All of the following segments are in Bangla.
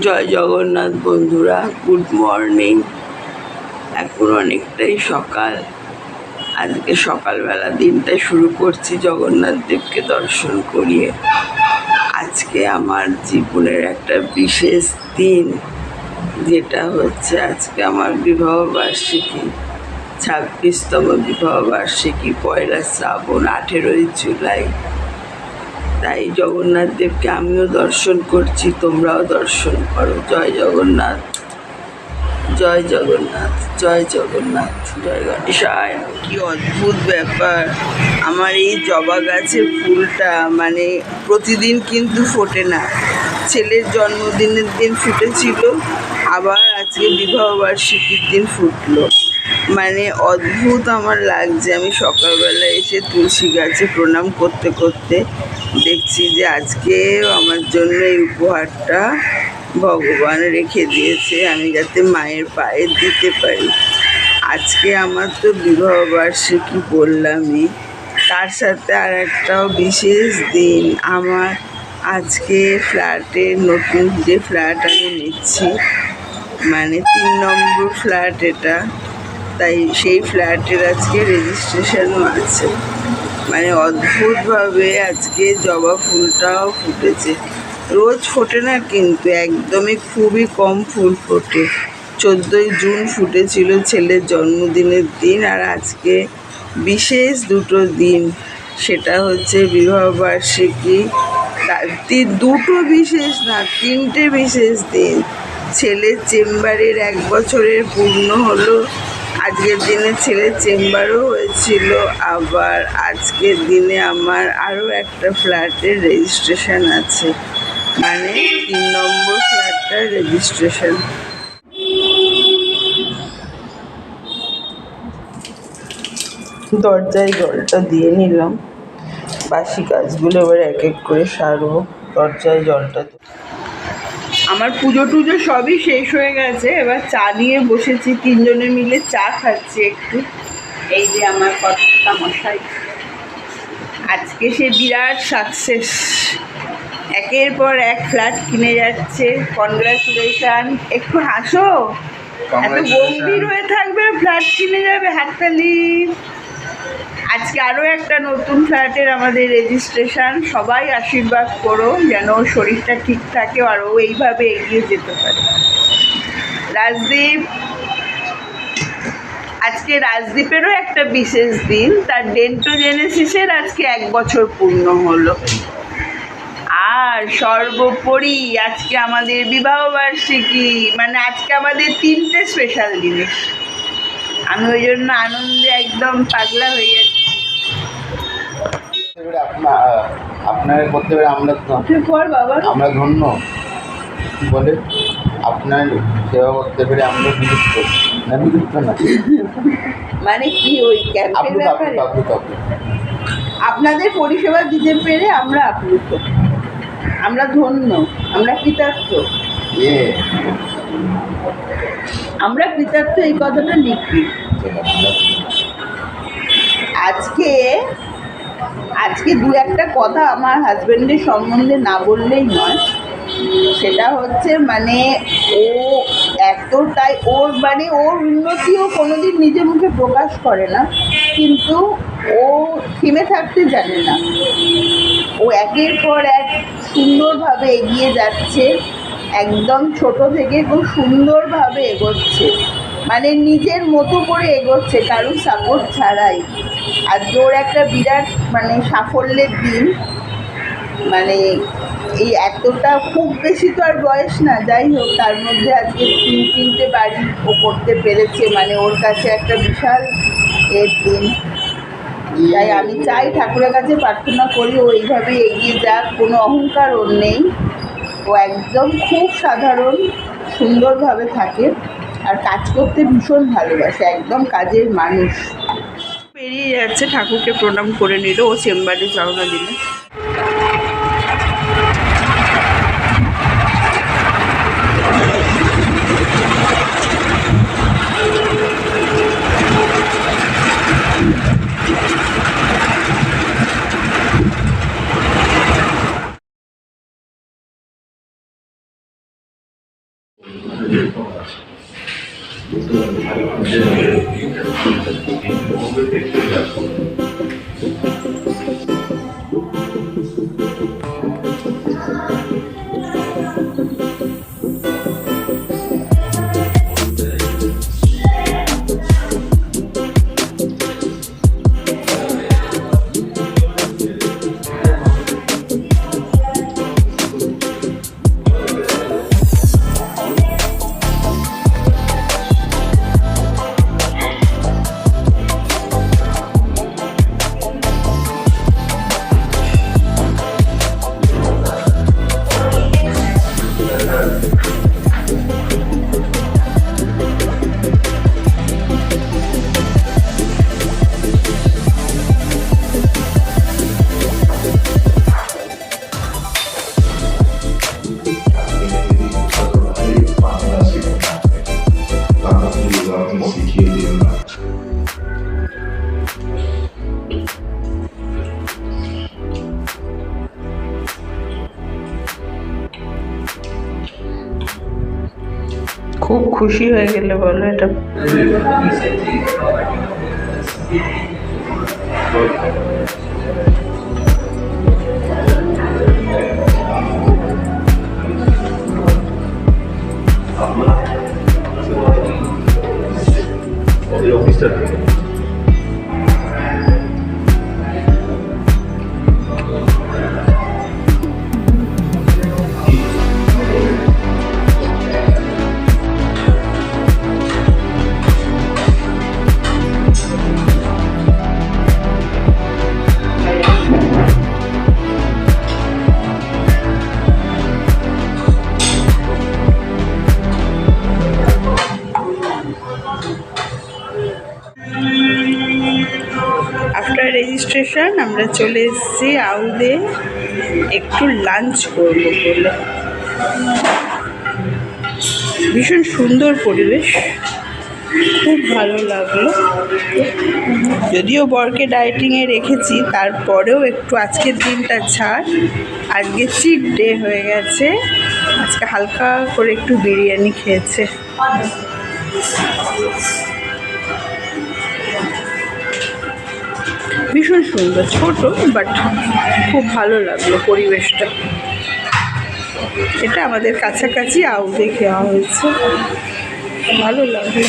জয় জগন্নাথ বন্ধুরা, গুড মর্নিং। এখন অনেকটাই সকাল। আজকে সকালবেলা দিনটা শুরু করছি জগন্নাথ দেবকে দর্শন করিয়ে। আজকে আমার জীবনের একটা বিশেষ দিন, যেটা হচ্ছে আজকে আমার বিবাহ বার্ষিকী। ছাব্বিশতম বিবাহ বার্ষিকী, পয়লা শ্রাবণ, আঠেরোই জুলাই। তাই জগন্নাথ দেবকে আমিও দর্শন করছি, তোমরাও দর্শন করো। জয় জগন্নাথ জয় জগন্নাথ জয় জগন্নাথ, জয় গণেশায়। কি অদ্ভুত ব্যাপার। আমার এই জবা গাছের ফুলটা মানে প্রতিদিন কিন্তু ফোটে না। ছেলের জন্মদিনের দিন ফুটেছিল, আবার আজকে বিবাহ বার্ষিকীর দিন ফুটলো। মানে অদ্ভুত আমার লাগছে। আমি সকালবেলা এসে তুলসী গাছে প্রণাম করতে করতে দেখছি যে আজকে আমার জন্য এই উপহারটা ভগবান রেখে দিয়েছে। আমি যাতে মায়ের পায়ে দিতে পারি। আজকে আমার তো বিবাহ বার্ষিকী বললামই। তার সাথে আর একটাও বিশেষ দিন। আমার আজকে ফ্ল্যাটে নতুন যে ফ্ল্যাট আমি নিচ্ছি মানে তিন নম্বর ফ্ল্যাট এটা। তাই সেই ফ্ল্যাটের আজকে রেজিস্ট্রেশনও আছে। মানে অদ্ভুতভাবে আজকে জবা ফুলটাও ফুটেছে। রোজ ফোটে না কিন্তু, একদমই খুবই কম ফুল ফোটে। চোদ্দোই জুন ফুটেছিল ছেলের জন্মদিনের দিন আর আজকে বিশেষ দুটো দিন। সেটা হচ্ছে বিবাহবার্ষিকী দুটো বিশেষ না, তিনটে বিশেষ দিন। ছেলের চেম্বারের এক বছরের পূর্ণ হলো। আজকের দিনে ছেলের চেম্বারও হয়েছিল, আবার আজকের দিনে আমার আরও একটা ফ্ল্যাটের রেজিস্ট্রেশন আছে। মানে তিন নম্বর ফ্ল্যাটটার রেজিস্ট্রেশন। দরজায় জলটা দিয়ে নিলাম। বাসি কাজগুলো এবার এক এক করে সারবো। দরজায় জলটা আমার পুজো টুজো সবই শেষ হয়ে গেছে। এবার চা নিয়ে বসেছি তিনজনে মিলে চা খাচ্ছি একটু। এই যে আমার কর্তা মশাই আজকে সে বিরাট সাকসেস একের পর এক ফ্ল্যাট কিনে যাচ্ছে। কনগ্রাচুলেশন একটু হাসো। এত গম্ভীর হয়ে থাকবে ফ্ল্যাট কিনে যাবে হাততালি। আজকে আরও একটা নতুন ফ্ল্যাটের আমাদের রেজিস্ট্রেশন সবাই আশীর্বাদ করো যেন শরীরটা ঠিক থাকে আর ও এইভাবে এগিয়ে যেতে পারে। রাজদীপ, আজকে রাজদীপেরও একটা বিশেষ দিন। তার ডেন্টোজেনেসিসের আজকে এক বছর পূর্ণ হলো। আর সর্বোপরি আজকে আমাদের বিবাহ বার্ষিকী মানে আজকে আমাদের তিনটে স্পেশাল জিনিস আমি ওই জন্য আনন্দে একদম পাগলা হয়ে যাচ্ছি আপনার করতে পারে আমরা আমরা ধন্য। বলে আপনার সেবা করতে পেরে আমরা বিলুপ্ত না বিলুপ্ত না। মানে কি ওই আপনাদের পরিষেবা দিতে পেরে আমরা আপ্লুত। আমরা ধন্য। আমরা কৃতার্থ। আমরা কৃতার্থ এই কথাটা লিখি। আজকে আজকে দু একটা কথা আমার হাজব্যান্ডের সম্বন্ধে না বললেই নয়। সেটা হচ্ছে মানে ও এতটাই, ওর মানে ওর উন্নতিও কোনোদিন নিজে মুখে প্রকাশ করে না। কিন্তু ও থেমে থাকতে জানে না। ও একের পর এক সুন্দরভাবে এগিয়ে যাচ্ছে, একদম ছোট থেকে খুব সুন্দরভাবে এগোচ্ছে। মানে নিজের মতো করে এগোচ্ছে কারোর সাপোর্ট ছাড়াই। আর ওর একটা বিরাট মানে সাফল্যের দিন। মানে এই এতটা খুব বেশি তো আর বয়স না, যাই হোক, তার মধ্যে আজকে তিন, তিনটে বাড়ি ও করতে পেরেছে মানে ওর কাছে একটা বিশাল এর দিন। তাই আমি চাই ঠাকুরের কাছে প্রার্থনা করি, ও এইভাবে এগিয়ে যাক, কোনো অহংকার ওর নেই। ও একদম খুব সাধারণ, সুন্দরভাবে থাকে। আর কাজ করতে ভীষণ ভালোবাসে, একদম কাজের মানুষ। পেরিয়ে যাচ্ছে, ঠাকুরকে প্রণাম করে নিল ও চেম্বারে রওনা দিলে। খুশি হয়ে গেলে বলো এটা El রেজিস্ট্রেশন আমরা চলে এসেছি আউদে একটু লাঞ্চ করব বলে। ভীষণ সুন্দর পরিবেশ। খুব ভালো লাগল। যদিও বরকে ডায়েটিংয়ে রেখেছি, তারপরেও একটু আজকের দিনটা ছাড়। আজকে চিট ডে হয়ে গেছে। আজকে হালকা করে একটু বিরিয়ানি খেয়েছে। ভীষণ সুন্দর, ছোট বাট খুব ভালো লাগল পরিবেশটা। এটা আমাদের কাছাকাছি আউ দেখে হয়েছে। ভালো লাগল।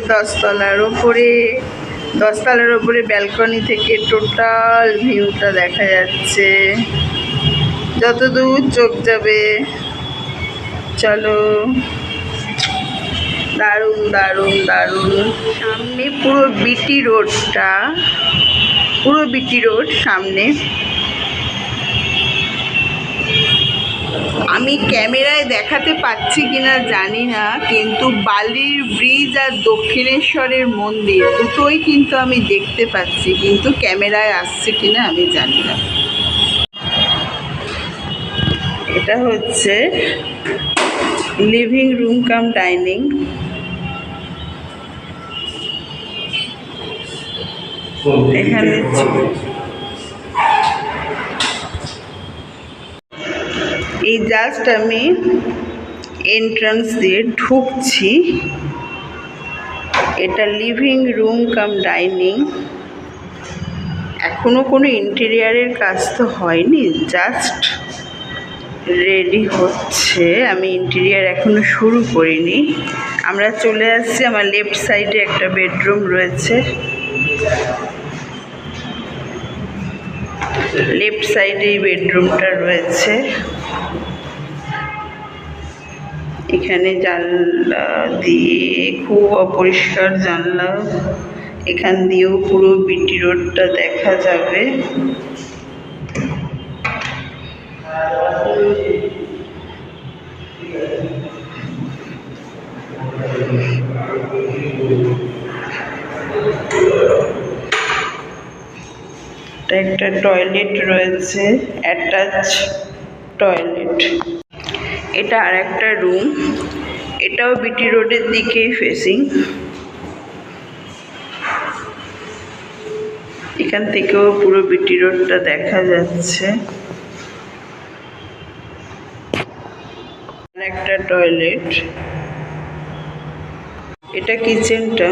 দশতলার ওপরে দশতলার ওপরে ব্যালকনি থেকে টোটাল ভিউটা দেখা যাচ্ছে। যত দূর চোখ যাবে, চলো। দারুণ দারুণ দারুণ। সামনে পুরো বিটি রোডটা, পুরো বিটি রোড সামনে। আমি ক্যামেরায় দেখাতে পাচ্ছি কিনা জানি না কিন্তু বালির ব্রিজ আর দক্ষিণেশ্বরের মন্দির দুটোই কিন্তু আমি দেখতে পাচ্ছি কিন্তু ক্যামেরায় আসছে কিনা আমি জানি না। এটা হচ্ছে লিভিং রুম কাম ডাইনিং এখানে এই জাস্ট আমি এন্ট্রান্স দিয়ে ঢুকছি। এটা লিভিং রুম কাম ডাইনিং এখনও কোনো ইন্টেরিয়ারের কাজ তো হয়নি, জাস্ট রেডি হচ্ছে। আমি ইন্টেরিয়ার এখনও শুরু করিনি। আমরা চলে আসছি, আমার লেফট সাইডে একটা বেডরুম রয়েছে। লেফট সাইডে এই বেডরুমটা রয়েছে। এখানে জানলা দিয়ে খুব অপরিষ্কার জানলা। এখান দিয়েও পুরো বিটি রোডটা দেখা যাবে। একটা টয়লেট রয়েছে, অ্যাটাচ টয়লেট। এটা আর একটা রুম এটাও বিটি রোডের দিকেই ফেসিং এখান থেকেও পুরো বিটি রোডটা দেখা যাচ্ছে। একটা টয়লেট এটা কিচেনটা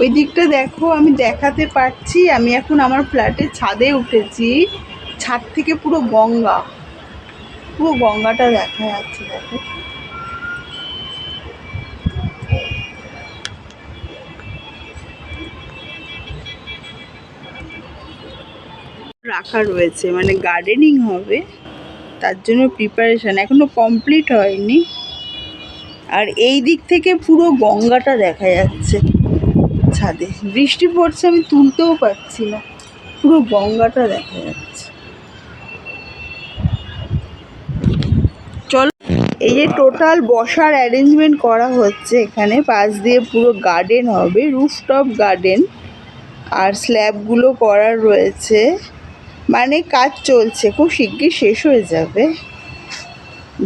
ওই দিকটা দেখো, আমি দেখাতে পারছি। আমি এখন আমার ফ্ল্যাটের ছাদে উঠেছি। ছাদ থেকে পুরো গঙ্গা। পুরো গঙ্গাটা দেখা যাচ্ছে, দেখো। রাখা রয়েছে মানে গার্ডেনিং হবে। তার জন্য প্রিপারেশান এখনও কমপ্লিট হয়নি। আর এই দিক থেকে পুরো গঙ্গাটা দেখা যাচ্ছে। ছাদে। বৃষ্টি পড়ছে, আমি তুলতেও পারছি না। পুরো গঙ্গাটা দেখা যাচ্ছে। চলো, এই যে টোটাল বসার অ্যারেঞ্জমেন্ট করা হচ্ছে এখানে, পাশ দিয়ে পুরো গার্ডেন হবে রুফটপ গার্ডেন আর স্ল্যাবগুলো করার রয়েছে। মানে কাজ চলছে, খুব শিগগির শেষ হয়ে যাবে।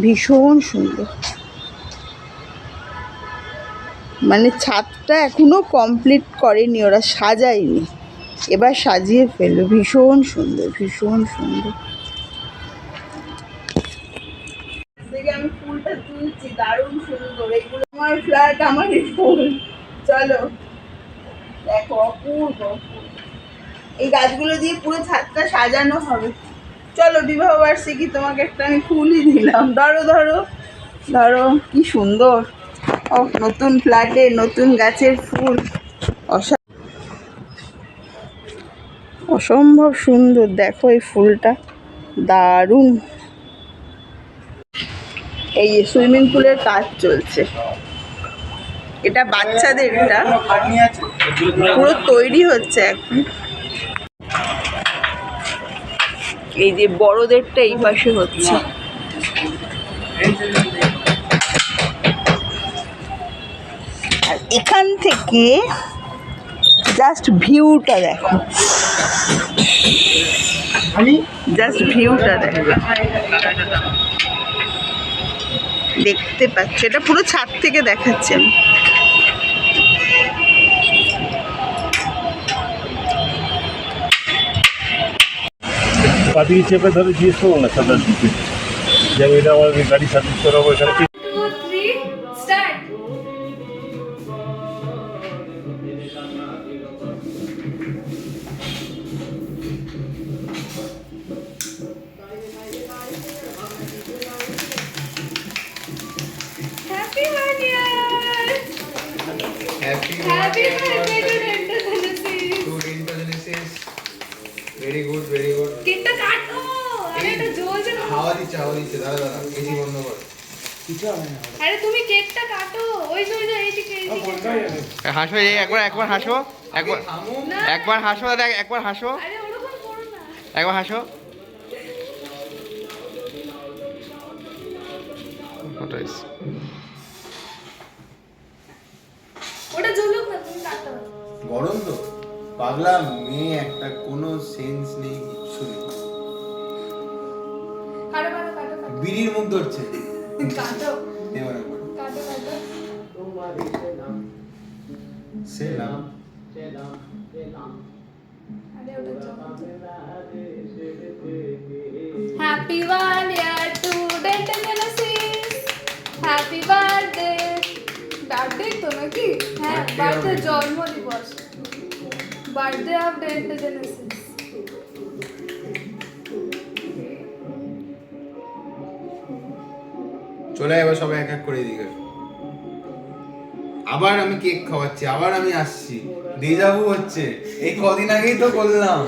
ভীষণ সুন্দর। মানে ছাদটা এখনও কমপ্লিট করেনি, ওরা সাজায়নি। এবার সাজিয়ে ফেলল ভীষণ সুন্দর ভীষণ সুন্দর। আমি ফুলটা তুলছি, দারুণ সুন্দর। এগুলো আমার ফ্ল্যাট আমারই ফুল চলো। এই গাছগুলো দিয়ে পুরো ছাদটা সাজানো হবে। চলো, বিবাহ বার্ষিকী তোমাকে একটা আমি ফুলই দিলাম। ধরো ধরো ধরো, কি সুন্দর। নতুন ফ্ল্যাটে নতুন গাছের ফুল। অসা অসম্ভব সুন্দর, দেখো এই ফুলটা। দারুণ। এই সুইমিং পুলের কাজ চলছে। এটা বাচ্চাদেরটা পুরো তৈরি হচ্ছে এখন। এই যে বড়দেরটা এই পাশে হচ্ছে। এখান থেকে জাস্ট ভিউটা দেখো। জাস্ট ভিউটা দেখো। দেখতে পাচ্ছ এটা পুরো ছাদ থেকে দেখাচ্ছে। আমি পাতিল চেপে ধরে জিজ্ঞেস করব না সাঁতার দিতে যে এটা আমার গাড়ি সার্ভিস করাবো এখানে happy Happy birthday to Denta Genesis! To ইন্টারজেনেসিস very good very good কেকটা কাটো আরে এটা জ্বলছে হাওয়া দিচ্ছে হাওয়া দিচ্ছে দাদা দাদা এসি বন্ধ কর আরে তুমি কেকটা কাটো ওই যে ওই যে এইদিকে এইদিকে হাসো এই একবার একবার হাসো একবার একবার হাসো দাদা একবার হাসো আরে ওরকম করো না একবার হাসো ওটাই ওটা পাগলা মেয়ে একটা কোনো সেন্স নেই কিচ্ছু নেই। বিড়ির মুখ ধরছে। কাটো। এবার একবার। কাটো কাটো। সে নাম আর আরে ওটা happy birthday to dental Genesis happy birthday birthday তো নাকি? হ্যাঁ বার্থডে জন্ম দিবস of জেনেসিস চলে এবার সবাই এক এক করে দিকে আবার আমি কেক খাওয়াচ্ছি, আবার আমি আসছি। ডিজাভু হচ্ছে। এই কদিন আগেই তো করলাম